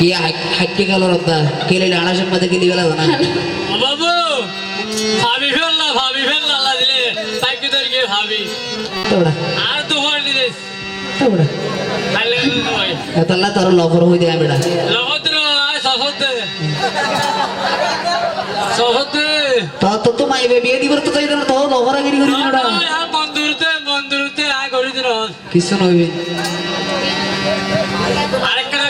ಹೋಗ್ತಾನೆ ಯಾರ কি হাইটে গেল রদ্দা কেলে আড়াইশো মধ্যে গেলি গেল না ও বাবু ভাবি ফেললা ভাবি ফেললা আল্লাহ দিলে তাকে তোর গিয়ে ভাবি তোরা আর তো ভর দিস তোরা তাহলে ভাই এতলা তোর লফর হয়ে যায় বেড়া লগত্র সফতে সফতে তো তো তো মাইবে বিয়ে দিবর তো তাই তো লফর গিরি করি বেড়া বন্ধুরতে বন্ধুরতে আয় করে দিল কিছু নইবে আরেকটা গান হাতে আছে ওটা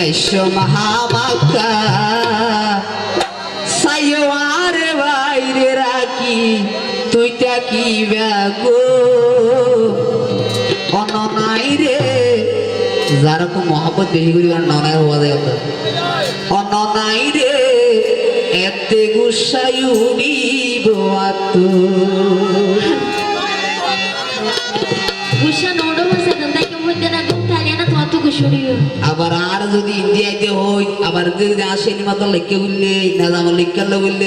আয়াস মহামাকা সাইওয়ার বাইরে রাখি, তুই কি ব্যাগো অননাই রে যারা খুব মহব্বত বেশি করি আর ননায় হওয়া যায় ওটা। অননাই রে, এতে গুসাই উড়িব আতো নোডো না তত গুছড়িও আবার আর যদি ইন্ডিয়াতে হই আবার যদি আসেনি মাত্র লেখকে বললে না আমার লেখালে বললে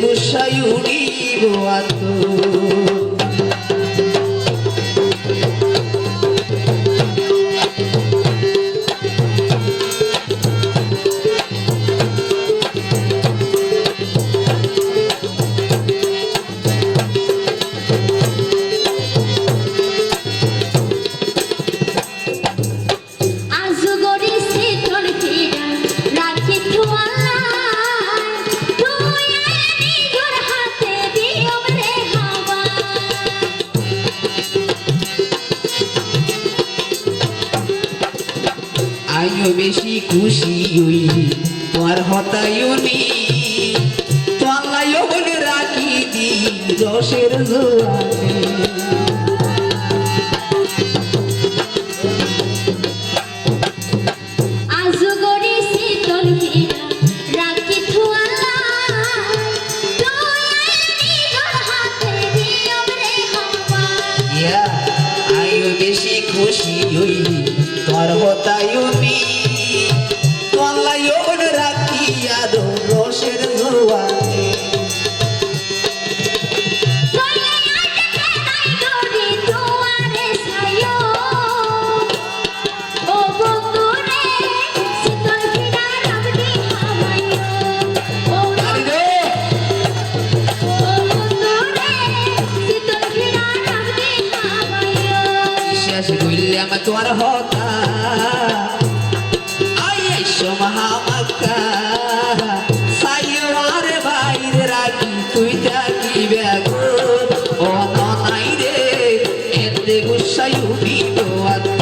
গুসাই উড়িব আতু বেশি খুশি হই তোমার হতায়ুনি। বলে রাখি দি রসের জোয়ানে আজগরি শীতল ফিরা রাখি থুয়ালাই বিশ্বাস করলাম তোমার হতা। আইস মহামাকা সাইওয়ার বাইরে রাখি তুই থাকি ব্যাগ ও নাই রে, এতে গুসাই আতু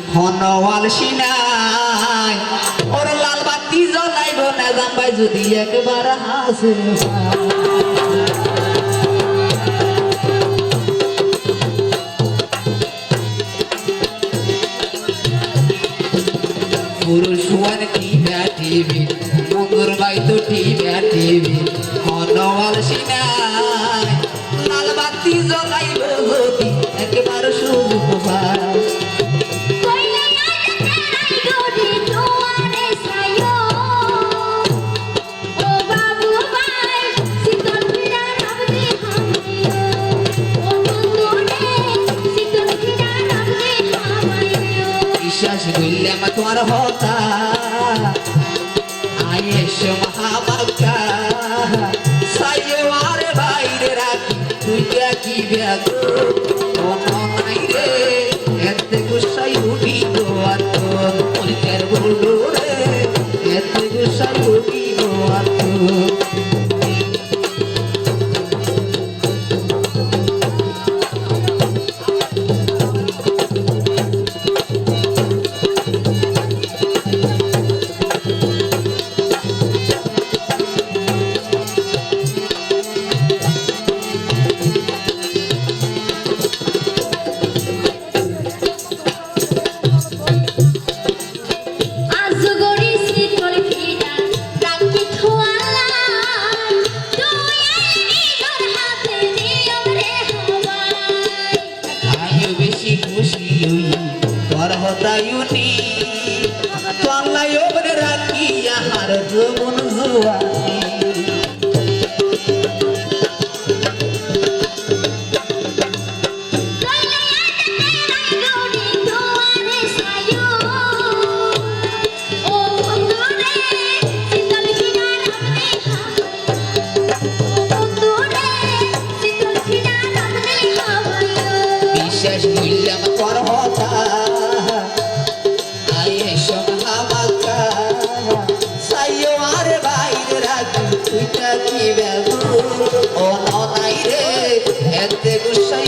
হনওয়াল সিনাই। ওর লাল বাতি জ্বলাইব না জাম্বাই যদি একবার হাসে পুরুষ ওয়ান টিভি টিভি মঙ্গুর বাই তো টিভি, হনওয়াল সিনাই। লাল বাতি জ্বলাইব যদি একবার পায় করলাম তোমার হতা। আয়েস মহাবাক্কা। সাইওয়ারে বাইরে রাখি তুই কি ব্যাগ 怎么能这样 বাইরে রাখি কি ব্যবহার? ও নাই রে এতে গুসাই